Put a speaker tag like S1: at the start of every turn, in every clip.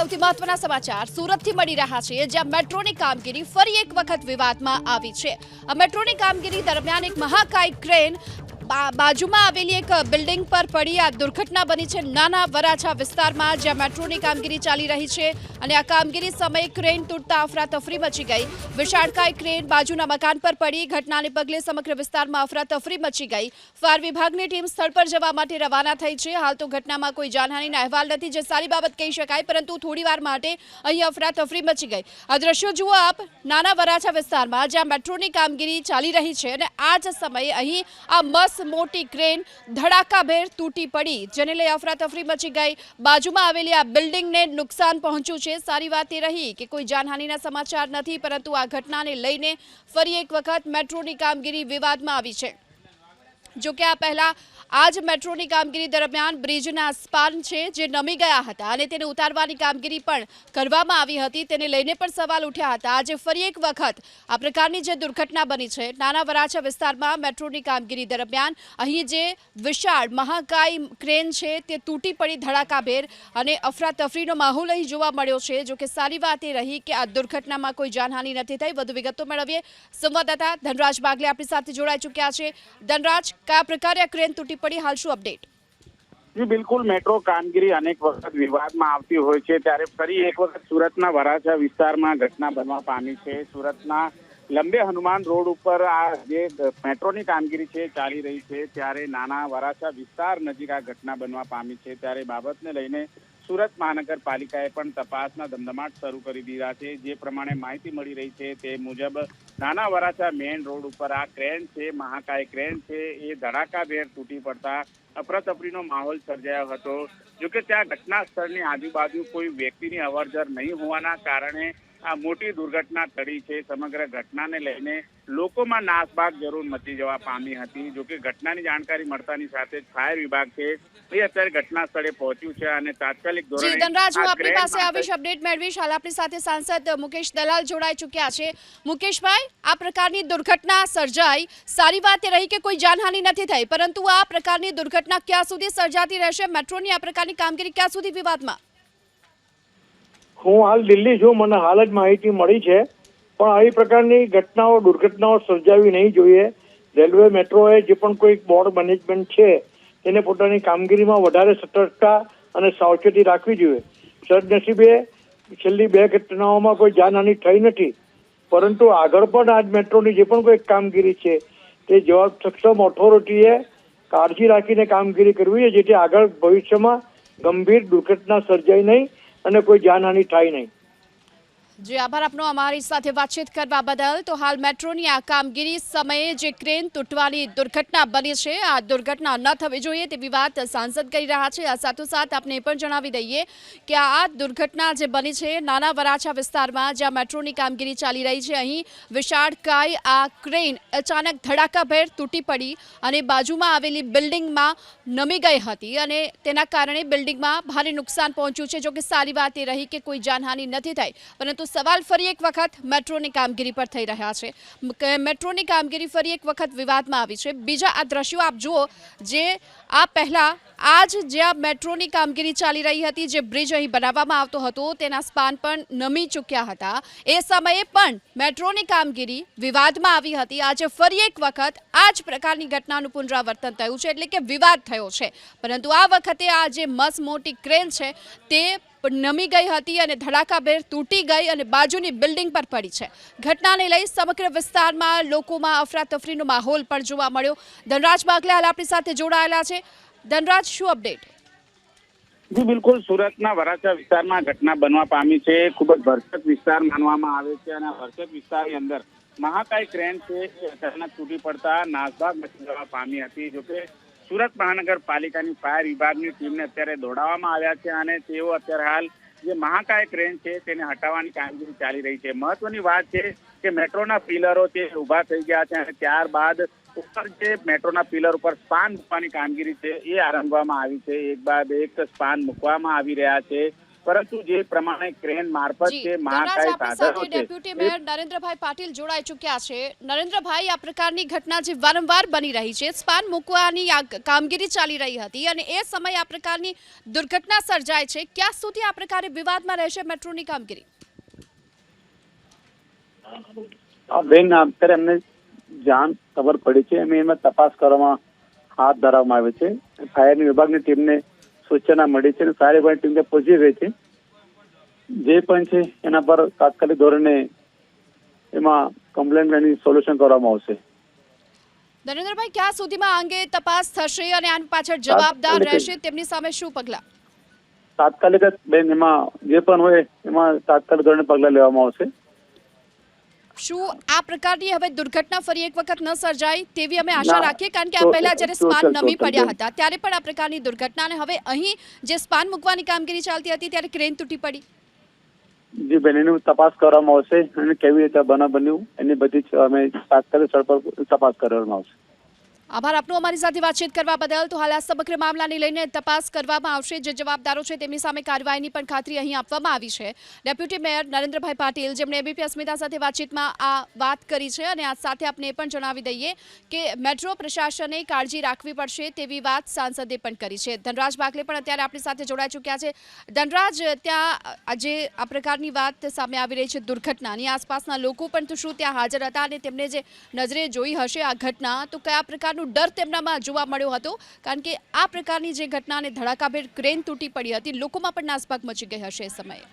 S1: સૌથી મહત્વના સમાચાર સુરતથી મળી રહ્યા છે, જ્યાં મેટ્રોની કામગીરી ફરી એક વખત વિવાદમાં આવી છે. આ મેટ્રોની કામગીરી દરમિયાન એક મહાકાય ક્રેન બાજુમાં આવેલી એક બિલ્ડિંગ પર પડી આ દુર્ઘટના બની છે નાના વરાછા વિસ્તારમાં, જ્યાં મેટ્રોની કામગીરી ચાલી રહી છે અને આ કામગીરી સમયે ક્રેન તૂટતા અફરાતફરી મચી ગઈ. વિશાળકાય ક્રેન બાજુના મકાન પર પડી. ઘટનાને પગલે સમગ્ર વિસ્તારમાં અફરાતફરી મચી ગઈ. ફાયર વિભાગની ટીમ સ્થળ પર જવા માટે રવાના થઈ છે. હાલ તો ઘટનામાં કોઈ જાનહાનિના અહેવાલ નથી, જે સારી બાબત કહી શકાય, પરંતુ થોડી વાર માટે અહીં અફરાતફરી મચી ગઈ. આ દ્રશ્યો જુઓ આપ, નાના વરાછા વિસ્તારમાં, જ્યાં મેટ્રોની કામગીરી ચાલી રહી છે અને આ જ સમયે અહીં આ મસ્ત મોટી ક્રેન ધડાકાભેર તૂટી પડી. જેને લઈ અફરાતફરી મચી ગઈ. બાજુમાં આવેલી આ બિલ્ડિંગને નુકસાન પહોંચ્યું છે. સારી વાત એ રહી કે કોઈ જાનહાનિના સમાચાર નથી, પરંતુ આ ઘટનાને લઈને ફરી એક વખત મેટ્રોની કામગીરી વિવાદમાં આવી છે. જોકે આ પહેલા આજ મેટ્રોની કામગીરી દરમિયાન બ્રિજના સ્પાન છે, જે નમી ગયા હતા અને તેને ઉતારવાની કામગીરી પણ કરવામાં આવી હતી. તેને લઈને પણ સવાલ ઉઠ્યા હતા. આજે ફરી એક વખત આ પ્રકારની જે દુર્ઘટના બની છે, નાના વરાછા વિસ્તારમાં મેટ્રોની કામગીરી દરમિયાન અહીં જે વિશાળ મહાકાય ક્રેન છે, તે તૂટી પડી ધડાકાભેર અને અફરાતફરીનો માહોલ અહીં જોવા મળ્યો છે. જો કે સારી વાત એ રહી કે આ દુર્ઘટનામાં કોઈ જાનહાનિ નથી થઈ. વધુ વિગતો મેળવીએ. સંવાદદાતા ધનરાજ બાગલે આપણી સાથે જોડાઈ ચૂક્યા છે. ધનરાજ, કયા પ્રકારે આ ક્રેન તૂટી પડી, હાલ શું અપડેટ
S2: જી, બિલકુલ. મેટ્રો કામગીરી અનેક વખત વિવાદમાં આવતી હોય છે. ત્યારે ફરી એક વખત સુરતના વરાછા વિસ્તારમાં ઘટના બનવા પામી છે. સુરતના લંબે હનુમાન રોડ ઉપર આ જે મેટ્રોની કામગીરી છે, ચાલી રહી છે, ત્યારે નાના વરાછા વિસ્તાર નજીક આ ઘટના બનવા પામી છે. ત્યારે બાબતને લઈને સુરત મહાનગરપાલિકાએ પણ તપાસના ધમધમાટ શરૂ કરી દીધા છે. જે પ્રમાણે માહિતી મળી રહી છે તે મુજબ નાના વરાછા મેઇન રોડ ઉપર આ ક્રેન છે, મહાકાય ક્રેન છે, એ ધડાકાભેર તૂટી પડતા અફરાતફરીનો માહોલ સર્જાયો હતો. જોકે ત્યાં ઘટના સ્થળની આજુબાજુ કોઈ વ્યક્તિની અવરજર નહીં હોવાના કારણે આ મોટી દુર્ઘટના ટળી છે. સમગ્ર ઘટનાને લઈને લોકોમાં નાસભાગ જરૂર મચી જવા પામી હતી. જોકે ઘટનાની જાણકારી મળતાની સાથે જ ફાયર વિભાગ છે એ અત્યારે ઘટના સ્થળે પહોંચ્યું છે અને તાત્કાલિક ધોરણે
S1: ધનરાજ હું આપની પાસે આવીશ અપડેટ મેળવીશ. હાલ આપણી સાથે સાંસદ મુકેશ દલાલ જોડાઈ ચૂક્યા છે. મુકેશભાઈ આ પ્રકારની દુર્ઘટના સર્જાઈ. સારી વાત એ રહી કે કોઈ જાનહાનિ નથી થઈ પરંતુ આ પ્રકારની દુર્ઘટના ક્યાં સુધી સર્જાતી રહેશે? મેટ્રોની આ પ્રકારની કામગીરી ક્યાં સુધી વિવાદમાં?
S3: હું હાલ દિલ્હી છું, મને હાલ જ માહિતી મળી છે. પણ આવી પ્રકારની ઘટનાઓ, દુર્ઘટનાઓ સર્જાવી નહીં જોઈએ. રેલવે મેટ્રોએ જે પણ કોઈ બોર્ડ મેનેજમેન્ટ છે, તેને પોતાની કામગીરીમાં વધારે સતર્કતા અને સાવચેતી રાખવી જોઈએ. સદનસીબે છેલ્લી બે ઘટનાઓમાં કોઈ જાનહાની થઈ નથી. પરંતુ આગળ પણ આજ મેટ્રોની જે પણ કોઈ કામગીરી છે, તે જવાબ સક્ષમ ઓથોરિટીએ કાળજી રાખીને કામગીરી કરવી છે જેથી આગળ ભવિષ્યમાં ગંભીર દુર્ઘટના સર્જાય નહીં. અને કોઈ જાનહાનિ થાય નહીં.
S1: જે, આભાર આપનો. અમારી સાથે વાતચીત કરવા બદલ તો હાલ મેટ્રોની આ કામગીરી સમયે જે ક્રેન તૂટવાની દુર્ઘટના બની છે, આ દુર્ઘટના ન થવી જોઈએ તેવી વાત સાંસદ કરી રહ્યા છે. આ સાથોસાથ આપને એ પણ જણાવી દઈએ કે આ દુર્ઘટના જે બની છે, નાના વરાછા વિસ્તારમાં જ્યાં મેટ્રોની કામગીરી ચાલી રહી છે, અહીં વિશાળકાય આ ક્રેન અચાનક ધડાકાભેર તૂટી પડી અને બાજુમાં આવેલી બિલ્ડિંગમાં નમી ગઈ હતી અને તેના કારણે બિલ્ડિંગમાં ભારે નુકસાન પહોંચ્યું છે. જોકે સારી વાત એ રહી કે કોઈ જાનહાનિ નથી થઈ, પરંતુ સવાલ ફરી એક વખત મેટ્રોની કામગીરી પર થઈ રહ્યા છે. મેટ્રોની કામગીરી ફરી એક વખત વિવાદમાં આવી છે. બીજા આ દ્રશ્યો આપ જુઓ, જે આ પહેલાં આજ જ્યાં મેટ્રોની કામગીરી ચાલી રહી હતી, જે બ્રિજ અહીં બનાવવામાં આવતો હતો, તેના સ્પાન પણ નમી ચૂક્યા હતા. એ સમયે પણ મેટ્રોની કામગીરી વિવાદમાં આવી હતી. આજે ફરી એક વખત આ જ પ્રકારની ઘટનાનું પુનરાવર્તન થયું છે, એટલે કે વિવાદ થયો છે. પરંતુ આ વખતે આ જે મસ્ત મોટી ક્રેન છે, તે નમી ગઈ હતી અને ધડાકાભેર તૂટી ગઈ અને બાજુની બિલ્ડિંગ પર પડી છે. ઘટનાને લઈ સમગ્ર વિસ્તારમાં લોકોમાં અફરાતફરીનો માહોલ પણ જોવા મળ્યો. ધનરાજ બાગલે હાલ આપણી સાથે જોડાયેલા છે. ધનરાજ, શું અપડેટ
S2: જી, બિલકુલ. સુરતના વરાછા વિસ્તારમાં ઘટના બનવા પામી છે. ખૂબ જ ભરચક વિસ્તાર માનવામાં આવે છે અને આ ભરચક વિસ્તારની અંદર મહાકાય ક્રેન છે એ અચાનક તૂટી પડતા નાસભાગ મચી જવા પામી હતી. જોકે સુરત મહાનગરપાલિકાની ફાયર વિભાગની ટીમને અત્યારે દોડાવવામાં આવ્યા છે અને તેઓ અત્યારે હાલ જે મહાકાય ટ્રેન છે તેને હટાવવાની કામગીરી ચાલી રહી છે. મહત્વની વાત છે કે મેટ્રોના પિલરો તે ઊભા થઈ ગયા છે અને ત્યારબાદ ઉપર જે મેટ્રોના પિલર ઉપર સ્પાન મૂકવાની કામગીરી છે એ આરંભવામાં આવી છે. એક બાદ એક સ્પાન મૂકવામાં આવી રહ્યા છે. પરંતુ જે પ્રમાણે ક્રેન મારફત છે મહાકાય સાધનો છે
S1: ડેપ્યુટી મેયર નરેન્દ્રભાઈ પાટીલ જોડાઈ ચૂક્યા છે. નરેન્દ્રભાઈ આ પ્રકારની ઘટના જે વારંવાર બની રહી છે સ્પાન મૂકવાની કામગીરી ચાલી રહી હતી અને એ સમયે આ પ્રકારની દુર્ઘટના સર્જાય છે. ક્યાં સુધી આ પ્રકારે વિવાદમાં રહેશે મેટ્રોની કામગીરી?
S4: બેન અત્યારે અમને જાણ ખબર પડી છે. અમે એમાં તપાસ કરવામાં હાથ ધરવામાં આવે છે. ફાયરની વિભાગની ટીમને સૂચના મળી છે અને સારી પણ ટીમ ત્યાં પહોંચી ગઈ છે. જે પણ છે એના પર તાત્કાલિક ધોરણે એમાં કમ્પ્લેન એની સોલ્યુશન કરવામાં આવશે.
S1: નરેન્દ્રભાઈ ક્યાં સુધીમાં આ અંગે તપાસ થશે અને આની પાછળ જવાબદાર રહેશે તેમની સામે શું પગલાં?
S4: તાત્કાલિક બેન એમાં જે પણ હોય એમાં તાત્કાલિક ધોરણે પગલાં લેવામાં આવશે.
S1: શું આ પ્રકારની હવે દુર્ઘટના ફરી એક વખત ન સર્જાય તેવી અમે આશા રાખીએ કારણ કે આ પહેલા જ્યારે સ્પાન નમી પડ્યા હતા ત્યારે પણ આ પ્રકારની દુર્ઘટના અને હવે અહીં જે સ્પાન મૂકવાની કામગીરી ચાલતી હતી ત્યારે ક્રેન તૂટી પડી.
S4: જી બેન એની તપાસ કરવામાં આવશે અને કેવી રીતે બના બન્યું એની બધી અમે તાત્કાલિક સ્થળ પર તપાસ કરવામાં આવશે.
S1: આભાર. આપનો અમારી સાથે વાતચીત કરવા બદલ તો હાલ આ સમગ્ર મામલાને લઈને તપાસ કરવામાં આવશે. જે જવાબદારો છે તેમની સામે કાર્યવાહીની પણ ખાતરી અહીં આપવામાં આવી છે. ડેપ્યુટી મેયર નરેન્દ્રભાઈ પાટીલ, જેમણે એબીપી અસ્મિતા સાથે વાતચીતમાં આ વાત કરી છે અને આ સાથે આપણે એ પણ જણાવી દઈએ કે મેટ્રો પ્રશાસને કાળજી રાખવી પડશે તેવી વાત સાંસદે પણ કરી છે. ધનરાજ બાગલે પણ અત્યારે આપણી સાથે જોડાઈ ચૂક્યા છે. ધનરાજ, ત્યાં આજે આ પ્રકારની વાત સામે આવી રહી છે દુર્ઘટનાની, આસપાસના લોકો પણ તો શું ત્યાં હાજર હતા અને તેમને જે નજરે જોઈ હશે આ ઘટના, તો કયા પ્રકારનું ડર તેમનામાં જોવા મળ્યો હતો, કારણ કે આ પ્રકારની જે ઘટના અને ધડાકાભેર ક્રેન તૂટી પડી હતી, લોકોમાં પણ નાસભાગ મચી ગઈ હશે એ સમયે.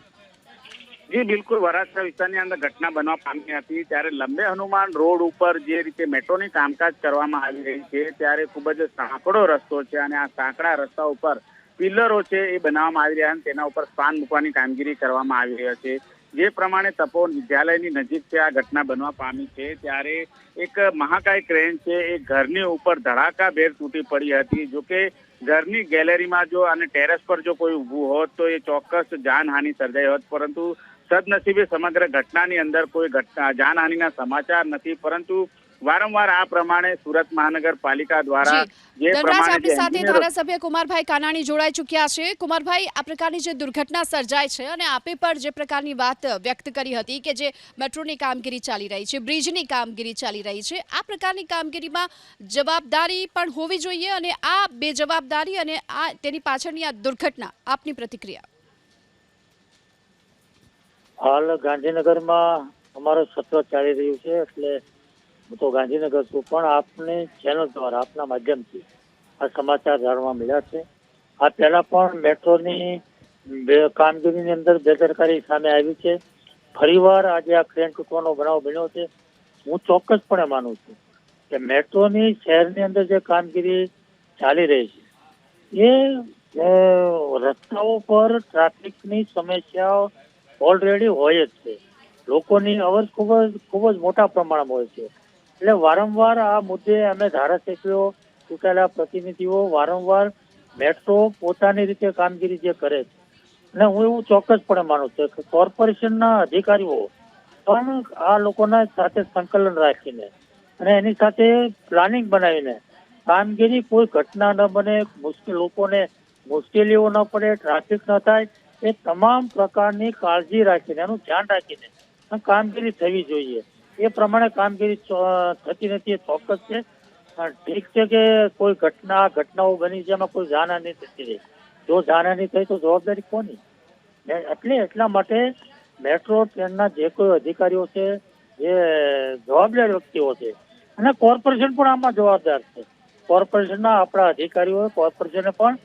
S2: જી, બિલકુલ. વરાછા વિસ્તારની અંદર ઘટના બનવા પામી હતી. ત્યારે લંબે હનુમાન રોડ ઉપર જે રીતે મેટ્રોની કામકાજ કરવામાં આવી રહી છે, ત્યારે ખૂબ જ સાંકડો રસ્તો છે અને આ સાંકડા રસ્તા ઉપર પિલ્લરો છે એ બનાવવામાં આવી રહ્યા છે તેના ઉપર સ્પાન મૂકવાની કામગીરી કરવામાં આવી રહી છે. જે પ્રમાણે તપોવન વિદ્યાલયની નજીક છે, આ ઘટના બનવા પામી છે, ત્યારે એક મહાકાય ક્રેન છે, એ ઘરની ઉપર ધડાકાભેર તૂટી પડી હતી. જોકે ઘરની ગેલેરીમાં જો અને ટેરેસ પર જો કોઈ ઊભું હોત, તો એ ચોક્કસ જાનહાનિ સર્જાઈ હોત. પરંતુ સદનસીબે સમગ્ર ઘટનાની અંદર કોઈ ઘટના, જાનહાનિના સમાચાર નથી. પરંતુ વારંવાર આ પ્રમાણે સુરત મહાનગરપાલિકા દ્વારા
S1: જે.
S2: પ્રમાણે
S1: આપણી સાથે ધારાસભ્ય કુમારભાઈ કાનાણી જોડાઈ ચૂક્યા છે. કુમારભાઈ આ પ્રકારની જે દુર્ઘટના સર્જાય છે અને આપે પર જે પ્રકારની વાત વ્યક્ત કરી હતી કે જે મેટ્રોની કામગીરી ચાલી રહી છે બ્રિજની કામગીરી ચાલી રહી છે આ પ્રકારની કામગીરીમાં જવાબદારી પણ હોવી જોઈએ અને આ બે જવાબદારી અને આ તેની પાછળની આ દુર્ઘટના આપની પ્રતિક્રિયા?
S5: હાલ ગાંધીનગરમાં અમારો સત્ર ચાલી રહ્યું છે એટલે હું તો ગાંધીનગર છું પણ આપને ચેનલ દ્વારા, આપના માધ્યમથી આ સમાચાર જાણવા મળ્યા છે. આ પહેલા પણ મેટ્રોની કામગીરીની અંદર બેદરકારી સામે આવી છે. ફરીવાર આજે આ ક્રેન તૂટવાનો બનાવ બન્યો છે. હું ચોક્કસપણે માનું છું કે મેટ્રોની શહેરની અંદર જે કામગીરી ચાલી રહી છે, એ રસ્તાઓ પર ટ્રાફિકની સમસ્યાઓ ઓલરેડી હોય જ છે. લોકોની અવર ખૂબ જ ખૂબ જ મોટા પ્રમાણમાં હોય છે. એટલે વારંવાર આ મુદ્દે અમે ધારાસભ્યો, ચૂંટાયેલા પ્રતિનિધિઓ વારંવાર મેટ્રો પોતાની રીતે કામગીરી જે કરે છે. અને હું એવું ચોક્કસપણે માનું છું કે કોર્પોરેશનના અધિકારીઓ પણ આ લોકોના સાથે સંકલન રાખીને અને એની સાથે પ્લાનિંગ બનાવીને કામગીરી કોઈ ઘટના ન બને, મુશ્કેલ લોકોને મુશ્કેલીઓ ન પડે, ટ્રાફિક ન થાય, એ તમામ પ્રકારની કાળજી રાખીને એનું ધ્યાન રાખીને કામગીરી થવી જોઈએ. એ પ્રમાણે કામગીરી થતી નથી, એ ચોક્કસ છે. ઠીક છે કે કોઈ ઘટના, ઘટનાઓ બની છે, એમાં કોઈ જાનહાની થતી રહી જો જાનહાની થઈ તો જવાબદારી કોની? એટલે એટલા માટે મેટ્રો, ટ્રેનના જે કોઈ અધિકારીઓ છે, જે જવાબદાર વ્યક્તિઓ છે, અને કોર્પોરેશન પણ આમાં જવાબદાર છે. કોર્પોરેશનના આપણા અધિકારીઓ, કોર્પોરેશને પણ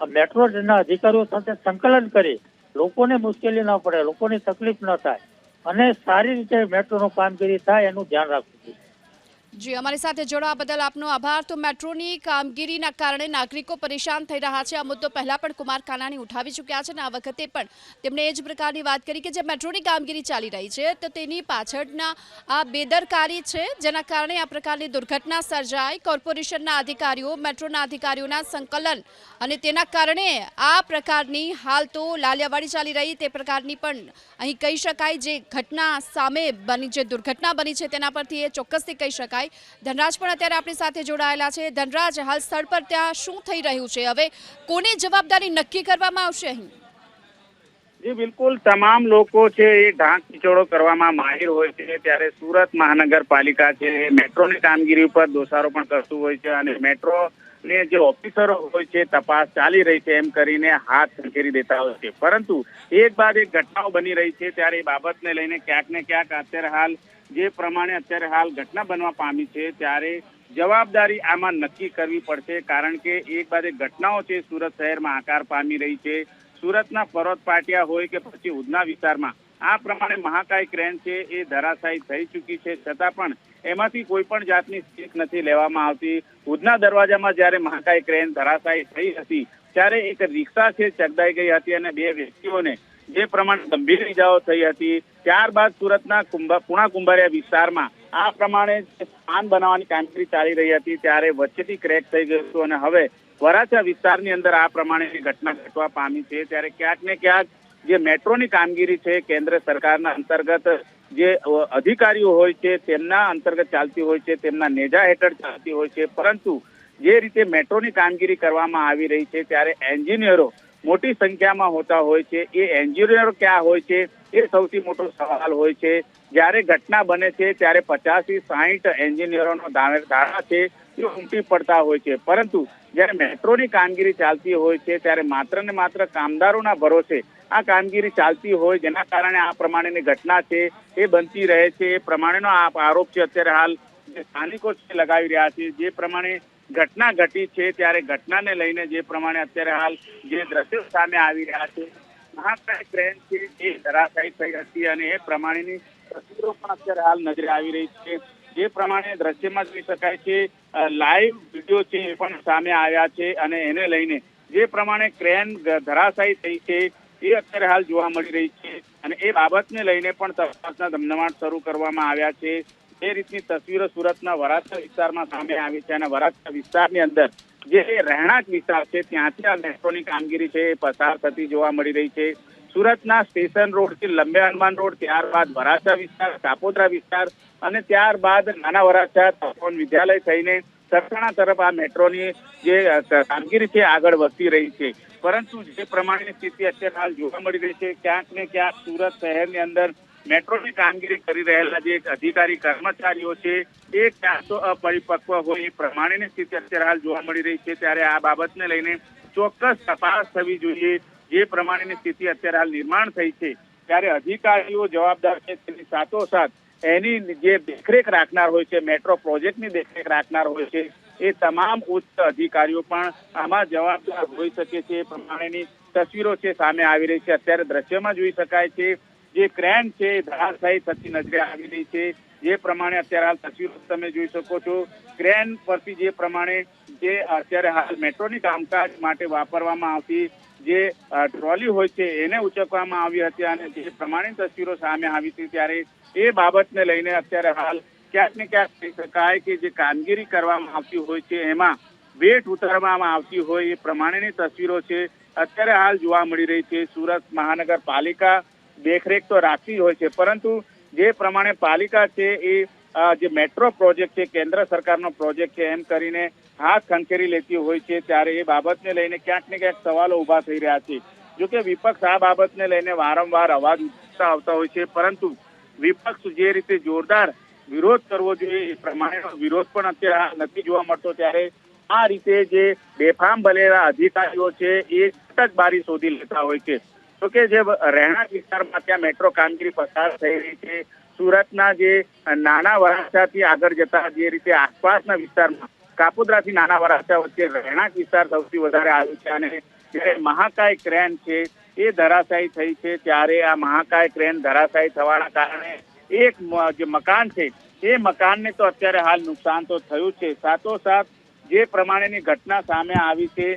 S5: મેટ્રો ટ્રેનના અધિકારીઓ સાથે સંકલન કરી, લોકોને મુશ્કેલી ના પડે, લોકોની તકલીફ ન થાય. અને સારી રીતે મેટ્રોનું કામગીરી થાય એનું ધ્યાન રાખવું જોઈએ.
S1: જી, અમારી સાથે જોડાવા બદલ આપનો આભાર. તો મેટ્રોની કામગીરીના કારણે નાગરિકો પરેશાન થઈ રહ્યા છે. આ મુદ્દો પહેલાં પણ કુમાર કાનાણી ઉઠાવી ચૂક્યા છે અને આ વખતે પણ તેમણે એ જ પ્રકારની વાત કરી કે જે મેટ્રોની કામગીરી ચાલી રહી છે, તો તેની પાછળના આ બેદરકારી છે, જેના કારણે આ પ્રકારની દુર્ઘટના સર્જાય કોર્પોરેશનના અધિકારીઓ, મેટ્રોના અધિકારીઓના સંકલન અને તેના કારણે આ પ્રકારની હાલ તો લાલિયાવાડી ચાલી રહી. તે પ્રકારની પણ અહીં કહી શકાય જે ઘટના સામે બની, જે દુર્ઘટના બની છે તેના પરથી એ ચોક્કસથી કહી શકાય. ધનરાજ પણ અત્યારે આપણી સાથે જોડાયેલા છે. ધનરાજ, હાલ સ્થળ પર ત્યાં શું થઈ રહ્યું છે? હવે કોની જવાબદારી નક્કી કરવામાં આવશે અહીં?
S2: જી, બિલકુલ. તમામ લોકો છે, એ ઢાંક ખીચોડો કરવામાં માહિર હોય છે. ત્યારે સુરત મહાનગરપાલિકા છે, મેટ્રોની કામગીરી ઉપર દોષારોપણ કરતું હોય છે અને મેટ્રો ને જે ઓફિસરો હોય છે, તપાસ ચાલી રહી છે એમ કરીને હાથ ખંખેરી દેતા હોય છે. પરંતુ એક બાદ એક ઘટનાઓ બની રહી છે. ત્યારે એ બાબતને લઈને ક્યાંક ને ક્યાંક અત્યારે હાલ જે પ્રમાણે અત્યારે હાલ ઘટના બનવા પામી છે, ત્યારે જવાબદારી આમાં નક્કી કરવી પડશે, કારણ કે એક બાદ ઘટનાઓ છે, સુરત શહેરમાં આકાર પામી રહી છે. સુરતના પર્વત પાટિયા હોય કે પછી ઉધના વિસ્તારમાં, આ પ્રમાણે મહાકાય ક્રેન છે, એ ધરાશાયી થઈ ચૂકી છે. છતાં પણ એમાંથી કોઈ પણ જાતની સ્ટીક નથી લેવામાં આવતી. ઉધના દરવાજામાં જ્યારે મહાકાય ક્રેન ધરાશાયી થઈ હતી, ત્યારે એક રિક્ષા છે, ચગદાઈ ગઈ હતી અને બે વ્યક્તિઓને જે પ્રમાણે ગંભીર ઇજાઓ થઈ હતી, ત્યારબાદ સુરતના કુંભા, પુણા કુંભારિયા વિસ્તારમાં આ પ્રમાણે પાન બનાવવાની કામગીરી ચાલી રહી હતી, ત્યારે વચ્ચેથી ક્રેક થઈ ગયું હતું અને હવે વરાછા વિસ્તારની અંદર આ પ્રમાણેની ઘટના ઘટવા પામી છે, ત્યારે ક્યાંક ને ક્યાંક જે મેટ્રોની કામગીરી છે, કેન્દ્ર સરકારના અંતર્ગત જે અધિકારીઓ હોય છે, તેમના અંતર્ગત ચાલતી હોય છે, તેમના નેજા હેઠળ ચાલતી હોય છે, પરંતુ જે રીતે મેટ્રોની કામગીરી કરવામાં આવી રહી છે, ત્યારે એન્જિનિયરો મોટી સંખ્યામાં હોતા હોય છે, એ એન્જિનિયરો ક્યાં હોય છે, એ સૌથી મોટો સવાલ હોય છે. જ્યારે ઘટના બને છે, ત્યારે પચાસથી સાહીઠ એન્જિનિયરોનો ધારણા છે, એ ઉમટી પડતા હોય છે. પરંતુ જ્યારે મેટ્રોની કામગીરી ચાલતી હોય છે, ત્યારે માત્ર ને માત્ર કામદારોના ભરોસે આ કામગીરી ચાલતી હોય, જેના કારણે આ પ્રમાણેની ઘટના છે, એ બનતી રહે છે. એ પ્રમાણેનો આરોપ છે અત્યારે હાલ જે સ્થાનિકો છે, લગાવી રહ્યા છે. જે પ્રમાણે ઘટના ઘટી છે ત્યારે ઘટનાને લઈને જે પ્રમાણે અત્યારે હાલ જે દ્રશ્યો સામે આવી રહ્યા છે, મહાકાય ટ્રેન છે, એ ધરાશાયી થઈ હતી અને એ પ્રમાણેની તસવીરો પણ અત્યારે હાલ નજરે આવી રહી છે. જે પ્રમાણે દ્રશ્યમાં જોઈ શકાય છે લાઈવ વીડિયો છે એ પણ સામે આવ્યા છે અને એને લઈને જે પ્રમાણે ક્રેન ધરાશાયી થઈ છે, એ અત્યારે હાલ જોવા મળી રહી છે અને એ બાબતને લઈને પણ તપાસના ધમધમાટ શરૂ કરવામાં આવ્યા છે. એ રીતની તસવીરો સુરતના વરાછા વિસ્તારમાં સામે આવી છે અને વરાછા વિસ્તારની અંદર જે રહેણાંક વિસ્તાર છે, ત્યાંથી આ મેટ્રોની કામગીરી છે એ પસાર થતી જોવા મળી રહી છે. સુરતના સ્ટેશન રોડથી લંબે હનુમાન રોડ, ત્યારબાદ વરાછા વિસ્તાર કાપોદ્રા વિસ્તાર અને ત્યારબાદ નાના વરાછા તપોન વિદ્યાલય થઈને સરસાણા તરફ આ મેટ્રોની જે કામગીરી છે આગળ વધતી રહી છે. પરંતુ જે પ્રમાણેની સ્થિતિ અત્યારે હાલ જોવા મળી રહી છે, ક્યાંક ને ક્યાંક સુરત શહેરની અંદર મેટ્રોની કામગીરી કરી રહેલા જે અધિકારી કર્મચારીઓ છે, એ ક્યાં તો અપરિપક્વ હોય એ પ્રમાણેની સ્થિતિ અત્યારે હાલ જોવા મળી રહી છે. ત્યારે આ બાબતને લઈને ચોક્કસ તપાસ થવી જોઈએ. જે પ્રમાણેની સ્થિતિ અત્યારે હાલ નિર્માણ થઈ છે, ત્યારે અધિકારીઓ જવાબદાર છે તેની સાથોસાથ એની જે દેખરેખ રાખનાર હોય છે, મેટ્રો પ્રોજેક્ટની દેખરેખ રાખનાર હોય છે, એ તમામ ઉચ્ચ અધિકારીઓ પણ આમાં જવાબદાર હોઈ શકે છે. એ પ્રમાણેની તસવીરો છે, સામે આવી રહી છે. અત્યારે દ્રશ્યમાં જોઈ શકાય છે જે ક્રેન છે, એ ધરાશાયી થતી નજરે આવી રહી છે. જે પ્રમાણે અત્યારે હાલ તસવીરો તમે જોઈ શકો છો. ક્રેન પરથી જે પ્રમાણે જે અત્યારે હાલ મેટ્રોની કામકાજ માટે વાપરવામાં આવતી જે ટ્રોલી હોય છે, એને ઉચકવામાં આવી હતી અને જે પ્રમાણે તસવીરો સામે આવી હતી ત્યારે એ બાબતને લઈને અત્યારે હાલ ક્યાંક ને ક્યાંક કહી શકાય કે જે કામગીરી કરવામાં આવતી હોય છે, એમાં વેટ ઉતારવામાં આવતી હોય એ પ્રમાણેની તસવીરો છે. અત્યારે હાલ જોવા મળી રહી છે સુરત મહાનગરપાલિકા દેખરેખ તો રાખતી હોય છે, પરંતુ જે પ્રમાણે પાલિકા છે એ જે મેટ્રો પ્રોજેક્ટ છે, કેન્દ્ર સરકારનો પ્રોજેક્ટ છે, એમ કરીને હાથ ખંખેરી લેતી હોય છે, ત્યારે એ બાબતને લઈને ક્યાંક ને ક્યાંક સવાલો ઊભા થઈ રહ્યા છે. જો કે વિપક્ષ આ બાબતને લઈને વારંવાર અવાજ ઉઠતા આવતા હોય છે, પરંતુ વિપક્ષ જે રીતે જોરદાર વિરોધ કરવો જોઈએ, એ પ્રમાણેનો વિરોધ પણ અત્યારે નથી જોવા મળતો, ત્યારે આ રીતે જે બેફામ ભલેલા અધિકારીઓ છે, એ છટક બારી શોધી લેતા હોય છે. તો કે જે રહેણાંક વિસ્તારમાં ત્યાં મેટ્રો કામગીરી પસાર થઈ રહી છે, સુરતના જે નાના વરાછાથી આગળ જતા જે રીતે આસપાસના વિસ્તારમાં કાપોદ્રાથી નાના વરાછા વચ્ચે રહેણાંક વિસ્તાર સૌથી વધારે આવ્યું છે અને જ્યારે મહાકાય ક્રેન છે, એ ધરાશાયી થઈ છે, ત્યારે આ મહાકાય ક્રેન ધરાશાયી થવાના કારણે એક જે મકાન છે, એ મકાનને તો અત્યારે હાલ નુકસાન તો થયું છે. સાથોસાથ જે પ્રમાણેની ઘટના સામે આવી છે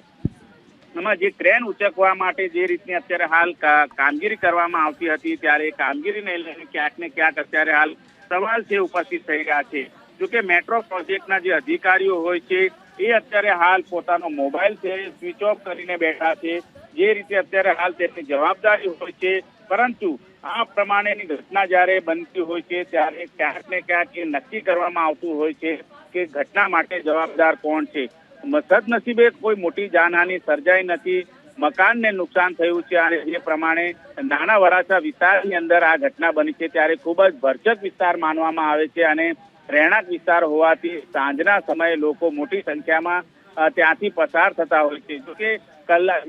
S2: એમાં જે ક્રેન ઉચકવા માટે જે રીતની અત્યારે હાલ કામગીરી કરવામાં આવતી હતી, ત્યારે એ કામગીરીને લઈને ક્યાંક ને ક્યાંક અત્યારે હાલ સવાલ છે ઉપસ્થિત થઈ રહ્યા છે. જોકે મેટ્રો પ્રોજેક્ટના જે અધિકારીઓ હોય છે, એ અત્યારે હાલ પોતાનો મોબાઈલ છે સ્વિચ ઓફ કરીને બેઠા છે. જે રીતે અત્યારે હાલ તેમની જવાબદારી હોય છે, પરંતુ આ પ્રમાણેની ઘટના જ્યારે બનતી હોય છે, ત્યારે ક્યાંક ને ક્યાંક એ નક્કી કરવામાં આવતું હોય છે કે ઘટના માટે જવાબદાર કોણ છે. સદનસીબે કોઈ મોટી જાનહાનિ સર્જાઈ નથી. મકાનને નુકસાન થયું છે અને જે પ્રમાણે નાના વરાછા વિસ્તારની અંદર આ ઘટના બની છે ત્યારે ખૂબ જ ભરચક વિસ્તાર માનવામાં આવે છે અને રહેણાંક વિસ્તાર હોવાથી સાંજના સમયે લોકો મોટી સંખ્યામાં ત્યાંથી પસાર થતા હોય છે. જોકે કલાક,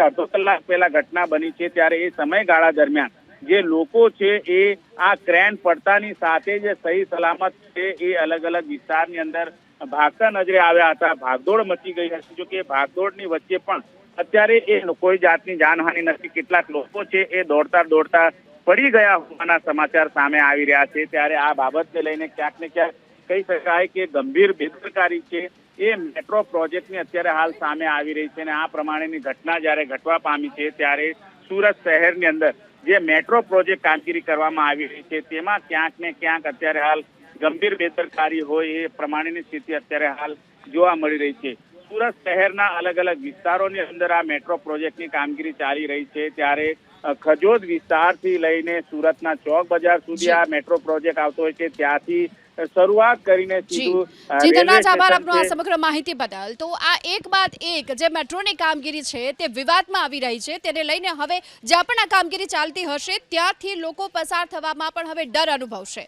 S2: અડધો કલાક પહેલા ઘટના બની છે ત્યારે એ સમયગાળા દરમિયાન જે લોકો છે એ આ ક્રેન પડતાની સાથે જે સહી સલામત છે એ અલગ અલગ વિસ્તારની અંદર ભાગતા નજરે આવ્યા હતા. ભાગદોડ મચી ગઈ હતી. જો કે ભાગદોડની વચ્ચે પણ અત્યારે એ કોઈ જાતની જાનહાનિ નથી. કેટલાક લોકો છે એ દોડતા દોડતા પડી ગયા હોવાના સમાચાર સામે આવી રહ્યા છે. ત્યારે આ બાબતને લઈને ક્યાંક ને ક્યાંક કહી શકાય કે ગંભીર બેદરકારી છે. એ મેટ્રો પ્રોજેક્ટની અત્યારે હાલ સામે આવી રહી છે અને આ પ્રમાણેની ઘટના જ્યારે ઘટવા પામી છે ત્યારે સુરત શહેરની અંદર જે મેટ્રો પ્રોજેક્ટ કામગીરી કરવામાં આવી રહી છે તેમાં ક્યાંક ને ક્યાંક અત્યારે હાલ ગંભીર બેદરકારી હોય એ પ્રમાણેની સ્થિતિ અત્યારે હાલ જોવા મળી રહી છે. સુરત શહેરના અલગ અલગ વિસ્તારોની અંદર આ મેટ્રો પ્રોજેક્ટની કામગીરી ચાલી રહી છે. ત્યારે ખજોદ વિસ્તારથી લઈને સુરતના ચોક બજાર સુધી આ મેટ્રો પ્રોજેક્ટ આવતો હોય છે. ત્યાંથી શરૂઆત કરીને સીધું
S1: જી ધનરાજ આભાર આપનો આ સમગ્ર માહિતી બદલ. તો આ એક બાદ એક જે મેટ્રોની કામગીરી છે તે વિવાદમાં આવી રહી છે. તેને લઈને હવે જ્યાં પણ આ કામગીરી ચાલતી હશે ત્યાંથી લોકો પસાર થવામાં પણ હવે ડર અનુભવશે.